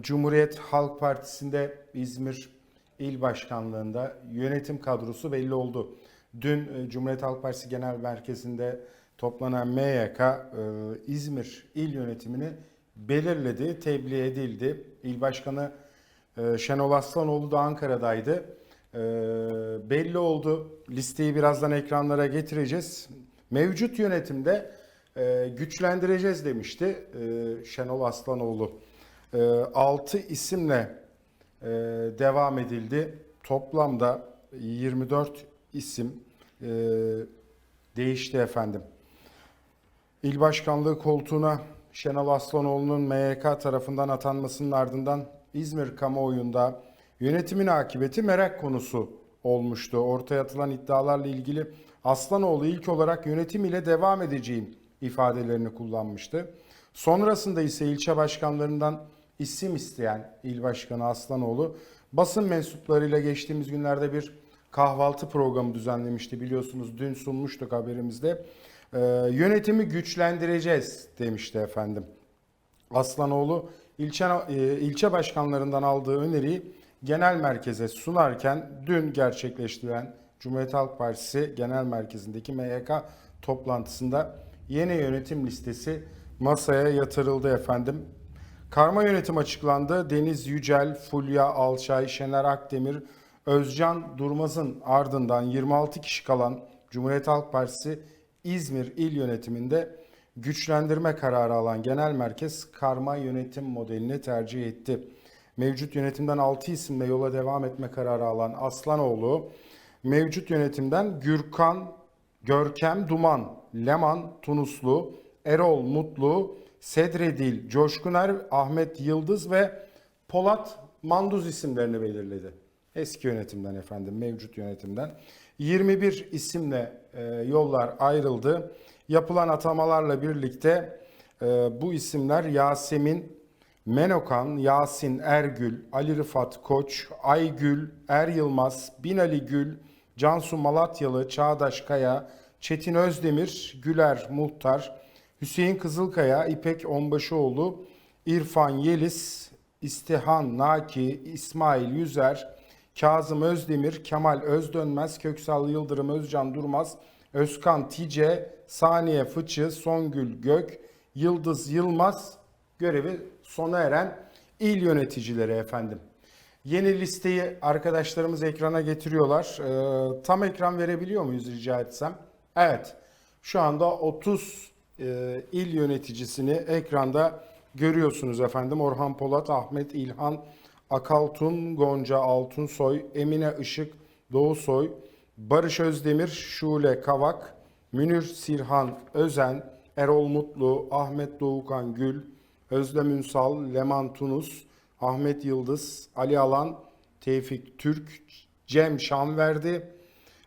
Cumhuriyet Halk Partisi'nde İzmir İl Başkanlığı'nda yönetim kadrosu belli oldu. Dün e, Cumhuriyet Halk Partisi Genel Merkezi'nde toplanan MYK e, İzmir İl Yönetimini belirledi, tebliğ edildi. İl Başkanı e, Şenol Aslanoğlu da Ankara'daydı. Belli oldu. Listeyi birazdan ekranlara getireceğiz. Mevcut yönetimde güçlendireceğiz demişti Şenol Aslanoğlu. 6 isimle e, devam edildi. Toplamda 24 isim e, değişti efendim. İl başkanlığı koltuğuna Şenol Aslanoğlu'nun MYK tarafından atanmasının ardından İzmir kamuoyunda yönetimin akıbeti merak konusu olmuştu. Ortaya atılan iddialarla ilgili Aslanoğlu ilk olarak yönetim ile devam edeceğim ifadelerini kullanmıştı. Sonrasında ise ilçe başkanlarından isim isteyen il başkanı Aslanoğlu basın mensuplarıyla geçtiğimiz günlerde bir kahvaltı programı düzenlemişti biliyorsunuz dün sunmuştuk haberimizde. Ee, yönetimi güçlendireceğiz demişti efendim. Aslanoğlu ilçe, e, ilçe başkanlarından aldığı öneriyi genel merkeze sunarken dün gerçekleştirilen Cumhuriyet Halk Partisi Genel Merkezi'ndeki MYK toplantısında yeni yönetim listesi masaya yatırıldı efendim. Karma yönetim açıklandı. Deniz Yücel, Fulya Alçay, Şener Akdemir, Özcan Durmaz'ın ardından 26 kişi kalan Cumhuriyet Halk Partisi İzmir İl Yönetiminde güçlendirme kararı alan genel merkez karma yönetim modelini tercih etti. Mevcut yönetimden 6 isimle yola devam etme kararı alan Aslanoğlu, mevcut yönetimden Gürkan, Görkem Duman, Leman Tunuslu, Erol Mutlu, Sedredil Coşkuner, Ahmet Yıldız ve Polat Manduz isimlerini belirledi. Eski yönetimden efendim, mevcut yönetimden. 21 isimle e, yollar ayrıldı. Yapılan atamalarla birlikte e, bu isimler Yasemin Menokan, Yasin Ergül, Ali Rıfat Koç, Aygül, Er Yılmaz, Binali Gül, Cansu Malatyalı, Çağdaş Kaya, Çetin Özdemir, Güler Muhtar, Hüseyin Kızılkaya, İpek Onbaşıoğlu, İrfan Yeliz, İstihan Naki, İsmail Yüzer, Kazım Özdemir, Kemal Özdönmez, Köksal Yıldırım, Özcan Durmaz, Özkan Tice, Saniye Fıçı, Songül Gök, Yıldız Yılmaz görevi sona eren il yöneticileri efendim. Yeni listeyi arkadaşlarımız ekrana getiriyorlar. Ee, tam ekran verebiliyor muyuz rica etsem? Evet. Şu anda 30 e, il yöneticisini ekranda görüyorsunuz efendim. Orhan Polat, Ahmet İlhan, Akaltun, Gonca Altunsoy, Emine Işık, Doğusoy, Barış Özdemir, Şule Kavak, Münir Sirhan Özen, Erol Mutlu, Ahmet Doğukan Gül, Özlem Ünsal, Leman Tunus, Ahmet Yıldız, Ali Alan, Tevfik Türk, Cem Şanverdi,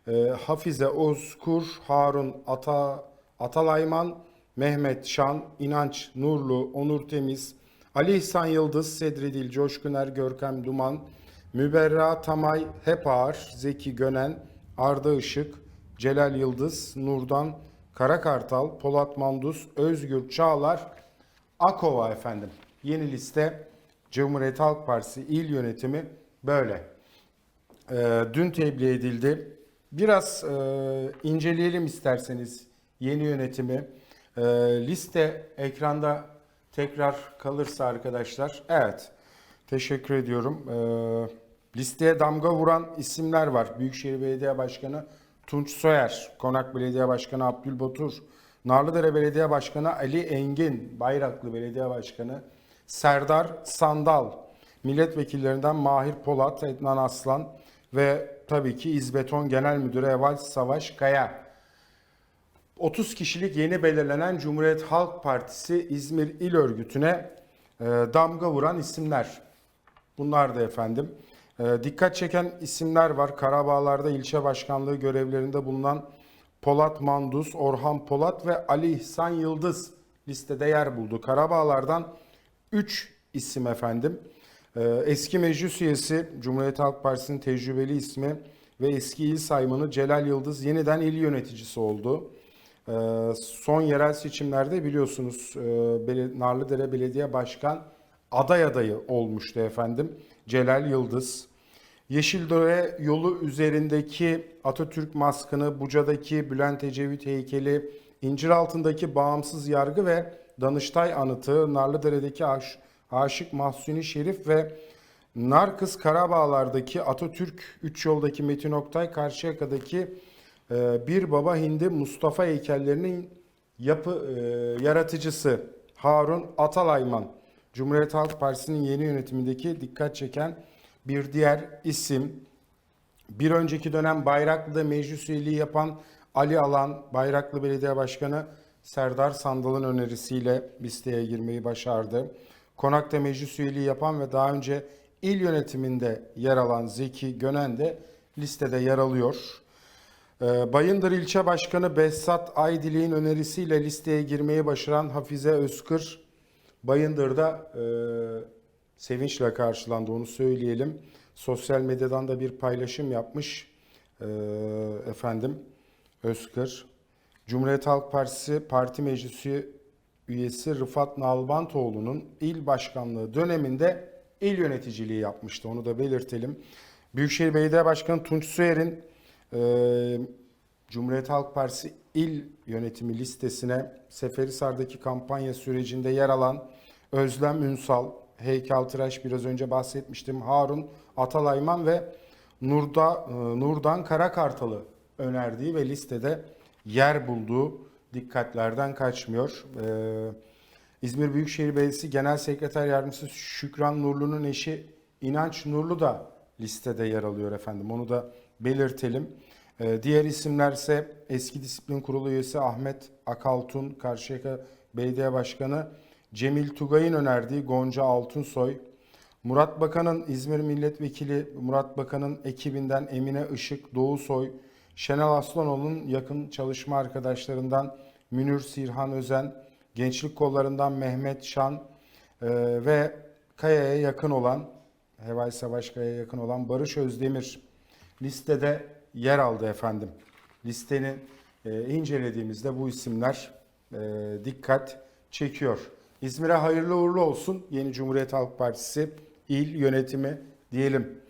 e, Hafize Özkur, Harun Ata, Atalayman, Mehmet Şan, İnanç Nurlu, Onur Temiz, Ali İhsan Yıldız, Sedredil Coşkuner, Görkem Duman, Müberra Tamay, Hep Ağar, Zeki Gönen, Arda Işık, Celal Yıldız, Nurdan, Karakartal, Polat Mandus, Özgür Çağlar, Akova efendim. Yeni liste Cumhuriyet Halk Partisi il yönetimi böyle. Ee, dün tebliğ edildi. Biraz e, inceleyelim isterseniz yeni yönetimi. Ee, liste ekranda tekrar kalırsa arkadaşlar. Evet. Teşekkür ediyorum. Ee, listeye damga vuran isimler var. Büyükşehir Belediye Başkanı Tunç Soyer, Konak Belediye Başkanı Abdülbatur, Narlıdere Belediye Başkanı Ali Engin, Bayraklı Belediye Başkanı Serdar Sandal, milletvekillerinden Mahir Polat, Ednan Aslan ve tabii ki İzbeton Genel Müdürü Eval Savaş Kaya. 30 kişilik yeni belirlenen Cumhuriyet Halk Partisi İzmir İl Örgütü'ne e, damga vuran isimler. Bunlar da efendim. E, dikkat çeken isimler var. Karabağlar'da ilçe başkanlığı görevlerinde bulunan Polat Manduz, Orhan Polat ve Ali İhsan Yıldız listede yer buldu. Karabağlar'dan 3 isim efendim. E, eski meclis üyesi Cumhuriyet Halk Partisi'nin tecrübeli ismi ve eski il saymanı Celal Yıldız yeniden il yöneticisi oldu. Ee, son yerel seçimlerde biliyorsunuz e, Narlıdere Belediye Başkan aday adayı olmuştu efendim. Celal Yıldız. Yeşildere yolu üzerindeki Atatürk maskını, Buca'daki Bülent Ecevit heykeli, İnciraltı'ndaki bağımsız yargı ve Danıştay anıtı, Narlıdere'deki Aş- Aşık Mahsuni Şerif ve Narkız Karabağlar'daki Atatürk, Üç Yol'daki Metin Oktay, Karşıyaka'daki Bir Baba Hindi Mustafa heykellerinin yapı e, yaratıcısı Harun Atalayman, Cumhuriyet Halk Partisi'nin yeni yönetimindeki dikkat çeken bir diğer isim. Bir önceki dönem Bayraklı'da meclis üyeliği yapan Ali Alan, Bayraklı Belediye Başkanı Serdar Sandal'ın önerisiyle listeye girmeyi başardı. Konak'ta meclis üyeliği yapan ve daha önce il yönetiminde yer alan Zeki Gönen de listede yer alıyor. Ee, Bayındır İlçe Başkanı Behzat Aydilek'in önerisiyle listeye girmeyi başaran Hafize Özkır, Bayındır'da e, sevinçle karşılandı onu söyleyelim. Sosyal medyadan da bir paylaşım yapmış e, efendim Özkır. Cumhuriyet Halk Partisi Parti Meclisi üyesi Rıfat Nalbantoğlu'nun il başkanlığı döneminde il yöneticiliği yapmıştı. Onu da belirtelim. Büyükşehir Belediye Başkanı Tunç Soyer'in Cumhuriyet Halk Partisi il yönetimi listesine Seferihisar'daki kampanya sürecinde yer alan Özlem Ünsal, heykeltıraş biraz önce bahsetmiştim, Harun Atalayman ve Nurda, Nurdan Karakartalı önerdiği ve listede yer bulduğu dikkatlerden kaçmıyor. Ee, İzmir Büyükşehir Belediyesi Genel Sekreter Yardımcısı Şükran Nurlu'nun eşi İnanç Nurlu da listede yer alıyor efendim. Onu da belirtelim. Ee, diğer isimler ise eski disiplin kurulu üyesi Ahmet Akaltun, Karşıyaka Belediye Başkanı Cemil Tugay'ın önerdiği Gonca Altunsoy, Murat Bakan'ın İzmir Milletvekili Murat Bakan'ın ekibinden Emine Işık Doğusoy, Şenel Aslanoğlu'nun yakın çalışma arkadaşlarından Münir Sirhan Özen, gençlik kollarından Mehmet Şan e, ve Kaya'ya yakın olan, Heval Savaş Kaya'ya yakın olan Barış Özdemir listede yer aldı efendim. Listeni e, incelediğimizde bu isimler e, dikkat çekiyor. İzmir'e hayırlı uğurlu olsun yeni Cumhuriyet Halk Partisi il yönetimi diyelim.